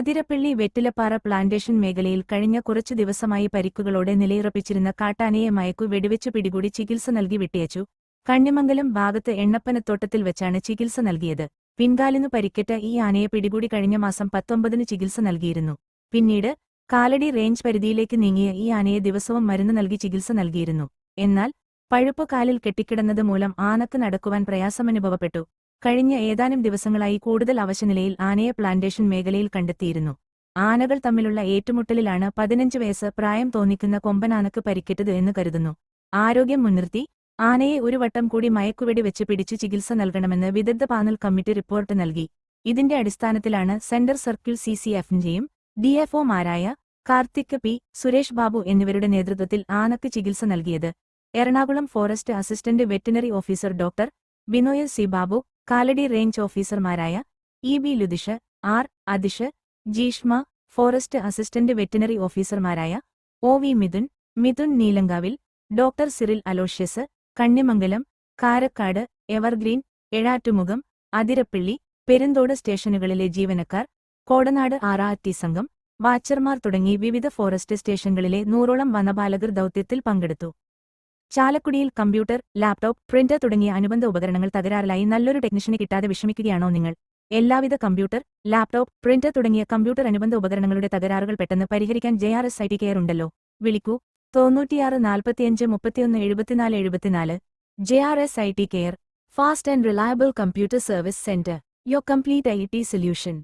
Athirappilly Vettilappara plantation മേഖലയിൽ കഴിഞ്ഞ കുറച്ചു ദിവസമായി പരിക്കുകളോടെ നിലയുറപ്പിച്ചിരുന്ന കാട്ടാനയെ മയക്കു വെടിവെച്ചു പിടികൂടി ചികിത്സ നൽകി വിട്ടയച്ചു. കണ്ണിമംഗലം ഭാഗത്ത് എണ്ണപ്പനത്തോട്ടത്തിൽ വെച്ചാണ് ചികിത്സ നൽകിയത്. പിൻകാലിനു പരിക്കേറ്റ ഈ ആനയെ പിടികൂടി കഴിഞ്ഞ മാസം പത്തൊമ്പതിന് ചികിത്സ നൽകിയിരുന്നു. പിന്നീട് കാലടി റേഞ്ച് പരിധിയിലേക്ക് നീങ്ങിയ ഈ ആനയെ ദിവസവും മരുന്ന് നൽകി ചികിത്സ നൽകിയിരുന്നു. എന്നാൽ പഴുപ്പ് കാലിൽ കെട്ടിക്കിടന്നത് മൂലം ആനക്ക് നടക്കുവാൻ പ്രയാസമനുഭവപ്പെട്ടു. കഴിഞ്ഞ ഏതാനും ദിവസങ്ങളായി കൂടുതൽ അവശനിലയിൽ ആനയെ പ്ലാന്റേഷൻ മേഖലയിൽ കണ്ടെത്തിയിരുന്നു. ആനകൾ തമ്മിലുള്ള ഏറ്റുമുട്ടലിലാണ് പതിനഞ്ച് വയസ്സ് പ്രായം തോന്നിക്കുന്ന കൊമ്പനാനക്ക് പരിക്കേറ്റത് എന്ന് കരുതുന്നു. ആരോഗ്യം മുൻനിർത്തി ആനയെ ഒരു വട്ടം കൂടി മയക്കുവെടി വെച്ച് പിടിച്ച് ചികിത്സ നൽകണമെന്ന് വിദഗ്ധ പാനൽ കമ്മിറ്റി റിപ്പോർട്ട് നൽകി. ഇതിന്റെ അടിസ്ഥാനത്തിലാണ് സെന്റർ സർക്കിൾ സി സി എഫിന്റെയും ഡിഎഫ്ഒമാരായ കാർത്തിക് പി സുരേഷ് ബാബു എന്നിവരുടെ നേതൃത്വത്തിൽ ആനക്ക് ചികിത്സ നൽകിയത്. Ernakulam forest assistant veterinary officer doctor Binoyal C Babu Kalady range ഓഫീസർമാരായ E B Ludish R Athish Jeeshma forest assistant veterinary ഓഫീസർമാരായ O V Mithun Mithun Neelankavil doctor Cyril Aloysius Kannimangalam Karakkad Evergreen എഴാറ്റുമുഖം Athirappilly Perunthode സ്റ്റേഷനുകളിലെ ജീവനക്കാർ കോടനാട് ആറാറ്റി സംഘം വാച്ചർമാർ തുടങ്ങി വിവിധ forest സ്റ്റേഷനുകളിലെ നൂറോളം വനപാലകർ ദൌത്യത്തിൽ പങ്കെടുത്തു. ചാലക്കുടിയിൽ കമ്പ്യൂട്ടർ ലാപ്ടോപ്പ് പ്രിന്റർ തുടങ്ങിയ അനുബന്ധ ഉപകരണങ്ങൾ തകരാറിലായി നല്ലൊരു ടെക്നീഷ്യനെ കിട്ടാതെ വിഷമിക്കുകയാണോ നിങ്ങൾ? എല്ലാവിധ കമ്പ്യൂട്ടർ ലാപ്ടോപ്പ് പ്രിന്റർ തുടങ്ങിയ കമ്പ്യൂട്ടർ അനുബന്ധ ഉപകരണങ്ങളുടെ തകരാറുകൾ പെട്ടെന്ന് പരിഹരിക്കാൻ J R S I T Care ഉണ്ടല്ലോ. വിളിക്കൂ. തൊണ്ണൂറ്റിയാറ് നാൽപ്പത്തിയഞ്ച് മുപ്പത്തിയൊന്ന് എഴുപത്തിനാല് എഴുപത്തിനാല്. J R S I T Care. Fast and reliable computer service centre. Your complete I T solution.